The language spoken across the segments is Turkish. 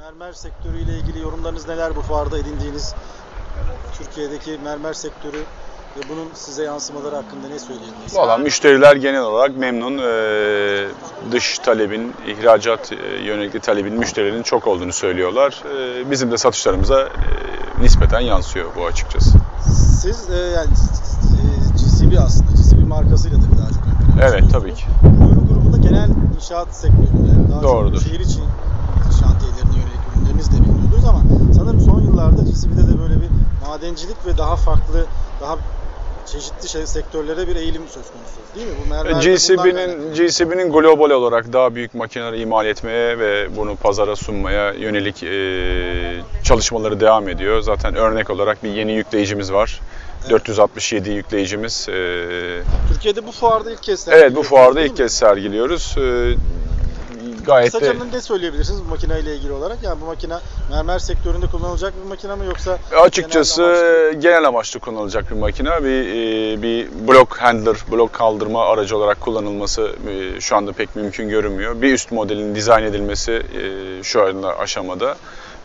mermer sektörüyle ilgili yorumlarınız neler bu fuarda edindiğiniz Türkiye'deki mermer sektörü ve bunun size yansımaları hakkında ne söyleyebilirsiniz? Valla müşteriler genel olarak memnun. Ee, dış talebin, ihracat e, yönelikli talebin müşterilerin çok olduğunu söylüyorlar. Ee, bizim de satışlarımıza e, nispeten yansıyor bu açıkçası. Siz e, yani GCB aslında GCB markasıyla tabii daha çok Evet tabii ki. Ürün grubunda genel inşaat sektöründe daha Doğrudur. çok şehir içi şantiyelerine yönelik ürünleriniz de biliyordunuz ama yıllarda GCB'de de böyle bir madencilik ve daha farklı, daha çeşitli şey, sektörlere bir eğilim söz konusu değil mi? Bu mermer de bundan kaynaklı. GCB'nin GCB'nin global olarak daha büyük makineler imal etmeye ve bunu pazara sunmaya yönelik e, çalışmaları devam ediyor. Zaten örnek olarak bir yeni yükleyicimiz var. Evet. 467 yükleyicimiz. E, Türkiye'de bu fuarda ilk kez evet bu fuarda ilk kez sergiliyoruz. E, gayet de Kısaca ne söyleyebilirsiniz bu makineyle ilgili olarak? Yani bu makine mermer sektöründe kullanılacak bir makine mi yoksa Açıkçası genel genel amaçlı, kullanılacak bir makine. Bir e, bir blok handler, blok kaldırma aracı olarak kullanılması e, şu anda pek mümkün görünmüyor. Bir üst modelin dizayn edilmesi e, şu anda aşamada.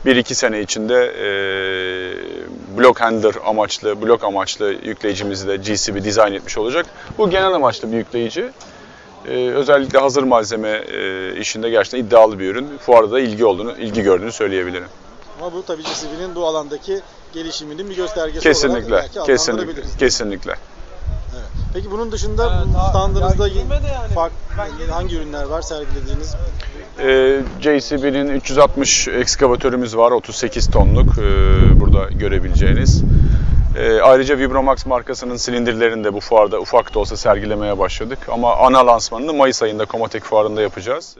Bir iki sene içinde e, blok handler amaçlı, blok amaçlı yükleyicimizi de GCB dizayn etmiş olacak. Bu genel amaçlı bir yükleyici. E, özellikle hazır malzeme e, işinde gerçekten iddialı bir ürün. Fuarda da ilgi olduğunu, ilgi gördüğünü söyleyebilirim. Ama bu tabii GCB'nin bu alandaki gelişiminin bir göstergesi Kesinlikle, olarak belki kesinlikle, kesinlikle. Evet. Peki bunun dışında daha- standınızda yani. farklı hangi ürünler var sergilediğiniz? Ee, JCB'nin 360 ekskavatörümüz var, 38 tonluk ee, burada görebileceğiniz. Ee, ayrıca Vibromax markasının silindirlerini de bu fuarda ufak da olsa sergilemeye başladık. Ama ana lansmanını Mayıs ayında Komatek fuarında yapacağız.